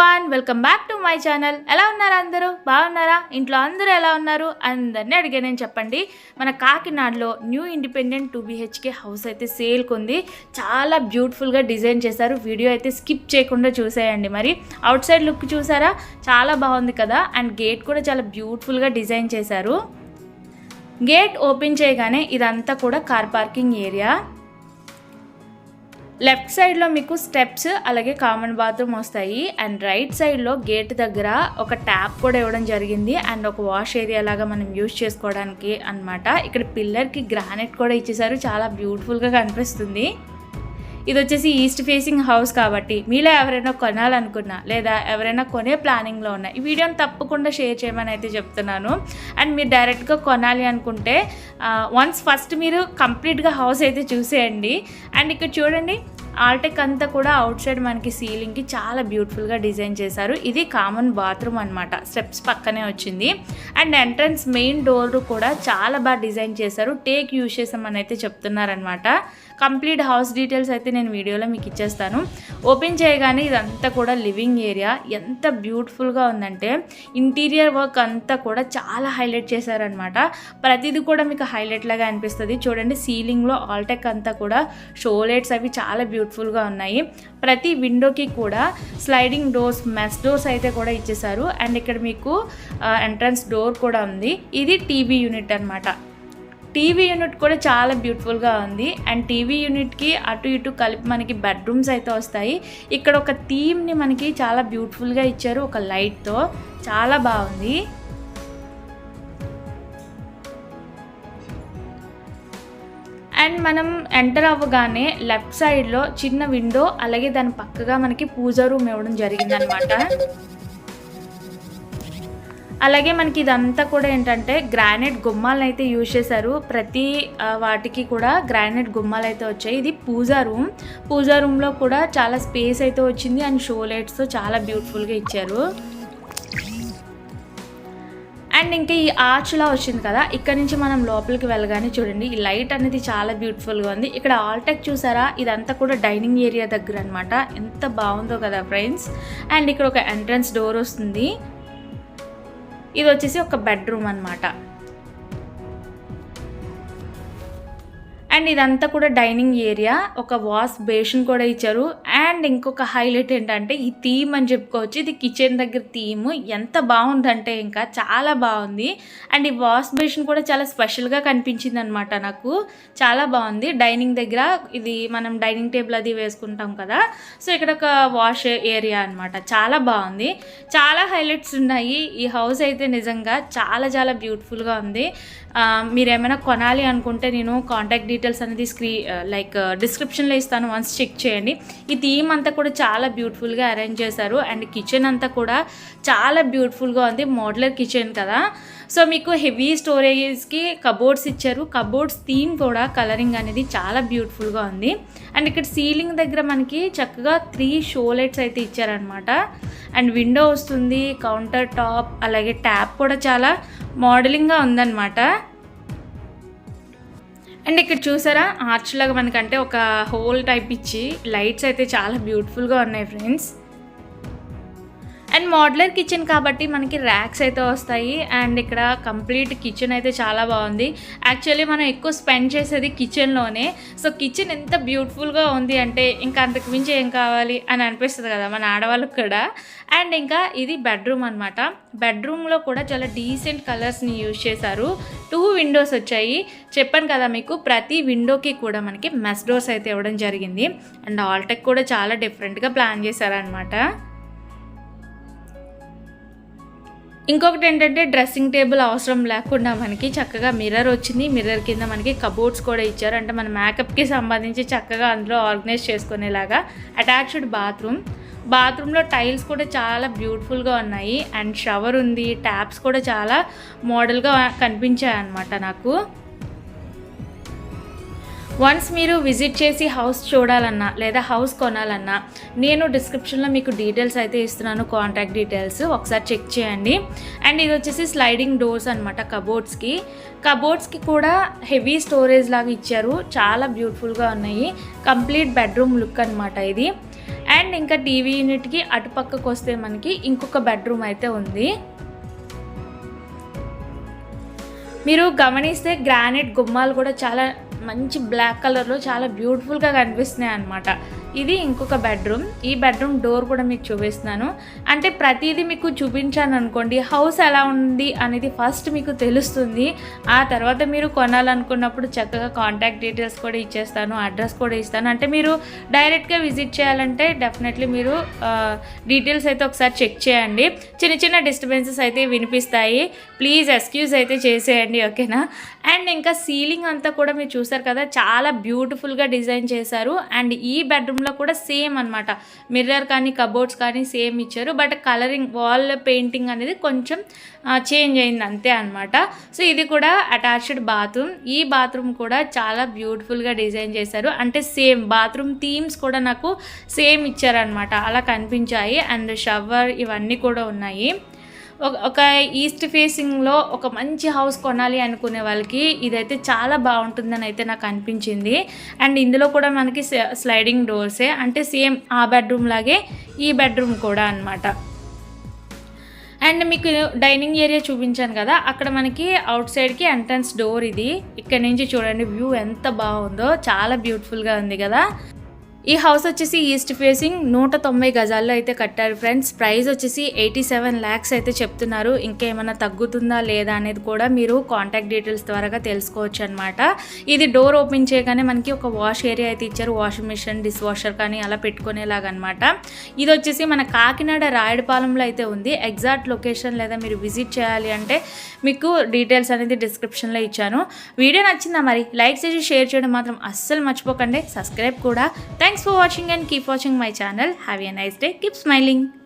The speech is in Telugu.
Fun welcome back to my channel ఎలా ఉన్నారు అందరూ? బాగున్నారా? ఇంట్లో అందరూ ఎలా ఉన్నారు? అందరినీ అడిగానని చెప్పండి. మన కాకినాడలో new independent two BHK house అయితే సేల్కి ఉంది చాలా బ్యూటిఫుల్గా డిజైన్ చేశారు. వీడియో అయితే స్కిప్ చేయకుండా చూసేయండి మరి. అవుట్ సైడ్ లుక్ చూసారా? చాలా బాగుంది కదా? అండ్ గేట్ కూడా చాలా బ్యూటిఫుల్గా డిజైన్ చేశారు. గేట్ ఓపెన్ చేయగానే ఇదంతా కూడా కార్ పార్కింగ్ ఏరియా. లెఫ్ట్ సైడ్లో మీకు స్టెప్స్ అలాగే కామన్ బాత్రూమ్ వస్తాయి. అండ్ రైట్ సైడ్లో గేట్ దగ్గర ఒక ట్యాప్ కూడా ఇవ్వడం జరిగింది. అండ్ ఒక వాష్ ఏరియా లాగా మనం యూజ్ చేసుకోవడానికి అన్నమాట. ఇక్కడ పిల్లర్కి గ్రానైట్ కూడా ఇచ్చేసారు. చాలా బ్యూటిఫుల్గా కనిపిస్తుంది. ఇది వచ్చేసి ఈస్ట్ ఫేసింగ్ హౌస్ కాబట్టి మీలో ఎవరైనా కొనాలనుకున్నా లేదా ఎవరైనా కొనే ప్లానింగ్లో ఉన్నా ఈ వీడియోని తప్పకుండా షేర్ చేయమని అయితే చెప్తున్నాను. అండ్ మీరు డైరెక్ట్గా కొనాలి అనుకుంటే వన్స్ ఫస్ట్ మీరు కంప్లీట్గా హౌస్ అయితే చూసేయండి. అండ్ ఇక్కడ చూడండి ఆల్టెక్ అంతా కూడా అవుట్ సైడ్ మనకి సీలింగ్కి చాలా బ్యూటిఫుల్గా డిజైన్ చేశారు. ఇది కామన్ బాత్రూమ్ అనమాట స్టెప్స్ పక్కనే వచ్చింది. అండ్ ఎంట్రన్స్ మెయిన్ డోర్ కూడా చాలా బాగా డిజైన్ చేశారు. టేక్ యూజ్ చేసామని అయితే చెప్తున్నారనమాట కంప్లీట్ హౌస్ డీటెయిల్స్ అయితే నేను వీడియోలో మీకు ఇచ్చేస్తాను. ఓపెన్ చేయగానే ఇదంతా కూడా లివింగ్ ఏరియా. ఎంత బ్యూటిఫుల్గా ఉందంటే ఇంటీరియర్ వర్క్ అంతా కూడా చాలా హైలైట్ చేశారనమాట ప్రతిదీ కూడా మీకు హైలైట్ లాగా అనిపిస్తుంది. చూడండి సీలింగ్లో ఆల్టెక్ అంతా కూడా షోలైట్స్ అవి చాలా బ్యూటిఫుల్గా ఉన్నాయి. ప్రతి విండోకి కూడా స్లైడింగ్ డోర్స్ మెస్ డోర్స్ అయితే కూడా ఇచ్చేసారు అండ్ ఇక్కడ మీకు ఎంట్రన్స్ డోర్ కూడా ఉంది. ఇది టీవీ యూనిట్ అనమాట టీవీ యూనిట్ కూడా చాలా బ్యూటిఫుల్గా ఉంది. అండ్ టీవీ యూనిట్కి అటు ఇటు కలిపి మనకి బెడ్రూమ్స్ అయితే వస్తాయి. ఇక్కడ ఒక థీమ్ని మనకి చాలా బ్యూటిఫుల్గా ఇచ్చారు ఒక లైట్తో. చాలా బాగుంది. అండ్ మనం ఎంటర్ అవ్వగానే లెఫ్ట్ సైడ్లో చిన్న విండో అలాగే దాని పక్కగా మనకి పూజ రూమ్ ఇవ్వడం జరిగిందనమాట. అలాగే మనకి ఇదంతా కూడా ఏంటంటే గ్రానైట్ గుమ్మాలను అయితే యూజ్ చేశారు. ప్రతి వాటికి కూడా గ్రానైట్ గుమ్మాలు అయితే వచ్చాయి. ఇది పూజా రూమ్. పూజా రూమ్లో కూడా చాలా స్పేస్ అయితే వచ్చింది. అండ్ షో లైట్స్ చాలా బ్యూటిఫుల్గా ఇచ్చారు. అండ్ ఇంకా ఈ ఆర్చ్లా వచ్చింది కదా ఇక్కడ నుంచి మనం లోపలికి వెళ్ళగానే చూడండి ఈ లైట్ అనేది చాలా బ్యూటిఫుల్గా ఉంది. ఇక్కడ ఆల్టెక్ చూసారా? ఇదంతా కూడా డైనింగ్ ఏరియా దగ్గర అనమాట ఎంత బాగుందో కదా ఫ్రెండ్స్. అండ్ ఇక్కడ ఒక ఎంట్రన్స్ డోర్ వస్తుంది. ఇది వచ్చేసి ఒక బెడ్రూమ్ అనమాట అండ్ ఇదంతా కూడా డైనింగ్ ఏరియా. ఒక వాష్ బేషన్ కూడా ఇచ్చారు. అండ్ ఇంకొక హైలైట్ ఏంటంటే ఈ థీమ్ అని చెప్పుకోవచ్చు. ఇది కిచెన్ దగ్గర థీమ్. ఎంత బాగుందంటే ఇంకా చాలా బాగుంది. అండ్ ఈ వాష్ బేషన్ కూడా చాలా స్పెషల్గా కనిపించింది అనమాట నాకు. చాలా బాగుంది. డైనింగ్ దగ్గర ఇది మనం డైనింగ్ టేబుల్ అది వేసుకుంటాం కదా. సో ఇక్కడ ఒక వాష్ ఏరియా అనమాట చాలా బాగుంది. చాలా హైలైట్స్ ఉన్నాయి. ఈ హౌస్ అయితే నిజంగా చాలా చాలా బ్యూటిఫుల్గా ఉంది. మీరు ఏమైనా కొనాలి అనుకుంటే నేను కాంటాక్ట్ డీటెయిల్స్ అనేది స్క్రీ లైక్ డిస్క్రిప్షన్లో ఇస్తాను. వన్స్ చెక్ చేయండి. ఈ థీమ్ అంతా కూడా చాలా బ్యూటిఫుల్గా అరేంజ్ చేశారు. అండ్ కిచెన్ అంతా కూడా చాలా బ్యూటిఫుల్గా ఉంది. మోడలర్ కిచెన్ కదా. సో మీకు హెవీ స్టోరేజ్కి కబోర్డ్స్ ఇచ్చారు. కబోర్డ్స్ థీమ్ కూడా కలరింగ్ అనేది చాలా బ్యూటిఫుల్గా ఉంది. అండ్ ఇక్కడ సీలింగ్ దగ్గర మనకి చక్కగా త్రీ షో లైట్స్ అయితే ఇచ్చారనమాట అండ్ విండో వస్తుంది కౌంటర్ టాప్ అలాగే ట్యాప్ కూడా చాలా మోడలింగ్గా ఉందన్నమాట. అండ్ ఇక్కడ చూసారా ఆర్చ్ లాగా మనకంటే ఒక హోల్ టైప్ ఇచ్చి లైట్స్ అయితే చాలా బ్యూటిఫుల్గా ఉన్నాయి ఫ్రెండ్స్. అండ్ మోడ్లర్ కిచెన్ కాబట్టి మనకి ర్యాక్స్ అయితే వస్తాయి. అండ్ ఇక్కడ కంప్లీట్ కిచెన్ అయితే చాలా బాగుంది. యాక్చువల్లీ మనం ఎక్కువ స్పెండ్ చేసేది కిచెన్లోనే సో కిచెన్ ఎంత బ్యూటిఫుల్గా ఉంది అంటే ఇంకా అంతకు మించి ఏం కావాలి అని అనిపిస్తుంది కదా మన ఆడవాళ్ళకి కూడా. అండ్ ఇంకా ఇది బెడ్రూమ్ అనమాట బెడ్రూమ్లో కూడా చాలా డీసెంట్ కలర్స్ని యూజ్ చేశారు. టూ విండోస్ వచ్చాయి. చెప్పాను కదా మీకు ప్రతి విండోకి కూడా మనకి మెస్ డోర్స్ అయితే ఇవ్వడం జరిగింది. అండ్ ఆల్టెక్ కూడా చాలా డిఫరెంట్గా ప్లాన్ చేశారనమాట ఇంకొకటి ఏంటంటే డ్రెస్సింగ్ టేబుల్ అవసరం లేకుండా మనకి చక్కగా మిర్రర్ వచ్చింది. మిర్రర్ కింద మనకి కబోర్డ్స్ కూడా ఇచ్చారు. అంటే మన మేకప్కి సంబంధించి చక్కగా అందులో ఆర్గనైజ్ చేసుకునేలాగా అటాచ్డ్ బాత్రూమ్ బాత్రూంలో టైల్స్ కూడా చాలా బ్యూటిఫుల్గా ఉన్నాయి. అండ్ షవర్ ఉంది. ట్యాప్స్ కూడా చాలా మోడల్గా కనిపించాయి అన్నమాట నాకు. వన్స్ మీరు విజిట్ చేసి హౌస్ చూడాలన్నా లేదా హౌస్ కొనాలన్నా నేను డిస్క్రిప్షన్లో మీకు డీటెయిల్స్ అయితే ఇస్తున్నాను కాంటాక్ట్ డీటెయిల్స్ ఒకసారి చెక్ చేయండి. అండ్ ఇది వచ్చేసి స్లైడింగ్ డోర్స్ అనమాట కబోర్డ్స్కి కబోర్డ్స్కి కూడా హెవీ స్టోరేజ్ లాగా ఇచ్చారు. చాలా బ్యూటిఫుల్గా ఉన్నాయి. కంప్లీట్ బెడ్రూమ్ లుక్ అనమాట ఇది. అండ్ ఇంకా టీవీ యూనిట్కి అటుపక్కకు వస్తే మనకి ఇంకొక బెడ్రూమ్ అయితే ఉంది. మీరు గమనిస్తే గ్రానైట్ గుమ్మాలు కూడా చాలా మంచి బ్లాక్ కలర్లో చాలా బ్యూటిఫుల్గా కనిపిస్తున్నాయి అనమాట ఇది ఇంకొక బెడ్రూమ్. ఈ బెడ్రూమ్ డోర్ కూడా మీకు చూపిస్తున్నాను. అంటే ప్రతిదీ మీకు చూపించాను అనుకోండి హౌస్ ఎలా ఉంది అనేది ఫస్ట్ మీకు తెలుస్తుంది. ఆ తర్వాత మీరు కొనాలనుకున్నప్పుడు చక్కగా కాంటాక్ట్ డీటెయిల్స్ కూడా ఇచ్చేస్తాను అడ్రస్ కూడా ఇస్తాను. అంటే మీరు డైరెక్ట్గా విజిట్ చేయాలంటే డెఫినెట్లీ మీరు డీటెయిల్స్ అయితే ఒకసారి చెక్ చేయండి. చిన్న చిన్న డిస్టర్బెన్సెస్ అయితే వినిపిస్తాయి. ప్లీజ్ ఎక్స్క్యూజ్ అయితే చేసేయండి ఓకేనా? అండ్ ఇంకా సీలింగ్ అంతా కూడా మీరు చూసారు కదా చాలా బ్యూటిఫుల్గా డిజైన్ చేశారు. అండ్ ఈ బెడ్రూమ్లో కూడా సేమ్ అనమాట మిర్రర్ కానీ కబోర్డ్స్ కానీ సేమ్ ఇచ్చారు. బట్ కలరింగ్ వాల్ పెయింటింగ్ అనేది కొంచెం చేంజ్ అయింది అంతే అనమాట సో ఇది కూడా అటాచ్డ్ బాత్రూమ్. ఈ బాత్రూమ్ కూడా చాలా బ్యూటిఫుల్గా డిజైన్ చేశారు. అంటే సేమ్ బాత్రూమ్ థీమ్స్ కూడా నాకు సేమ్ ఇచ్చారనమాట అలా కనిపించాయి. అండ్ షవర్ ఇవన్నీ కూడా ఉన్నాయి. ఒక ఒక ఈస్ట్ ఫేసింగ్లో ఒక మంచి హౌస్ కొనాలి అనుకునే వాళ్ళకి ఇదైతే చాలా బాగుంటుందని అయితే నాకు అనిపించింది. అండ్ ఇందులో కూడా మనకి స్లైడింగ్ డోర్సే అంటే సేమ్ ఆ బెడ్రూమ్ లాగే ఈ బెడ్రూమ్ కూడా అనమాట అండ్ మీకు డైనింగ్ ఏరియా చూపించాను కదా అక్కడ మనకి అవుట్ సైడ్కి ఎంట్రన్స్ డోర్ ఇది. ఇక్కడ నుంచి చూడండి వ్యూ ఎంత బాగుందో చాలా బ్యూటిఫుల్గా ఉంది కదా. ఈ హౌస్ వచ్చేసి ఈస్ట్ ఫేసింగ్ నూట తొంభై గజాల్లో అయితే కట్టారు ఫ్రెండ్స్ ప్రైస్ వచ్చేసి ఎయిటీ సెవెన్ ల్యాక్స్ అయితే చెప్తున్నారు. ఇంకేమైనా తగ్గుతుందా లేదా అనేది కూడా మీరు కాంటాక్ట్ డీటెయిల్స్ ద్వారా తెలుసుకోవచ్చు అనమాట ఇది డోర్ ఓపెన్ చేయగానే మనకి ఒక వాష్ ఏరియా అయితే ఇచ్చారు. వాషింగ్ మిషన్ డిష్ వాషర్ కానీ అలా పెట్టుకునేలాగా అనమాట ఇది వచ్చేసి మన కాకినాడ రాయడపాలెంలో అయితే ఉంది. ఎగ్జాక్ట్ లొకేషన్ లేదా మీరు విజిట్ చేయాలి అంటే మీకు డీటెయిల్స్ అనేది డిస్క్రిప్షన్లో ఇచ్చాను. వీడియో నచ్చిందా మరి? లైక్ చేసి షేర్ చేయడం మాత్రం అస్సలు మర్చిపోకండి. సబ్స్క్రైబ్ కూడా. Thanks for watching and keep watching my channel. Have a nice day. Keep smiling.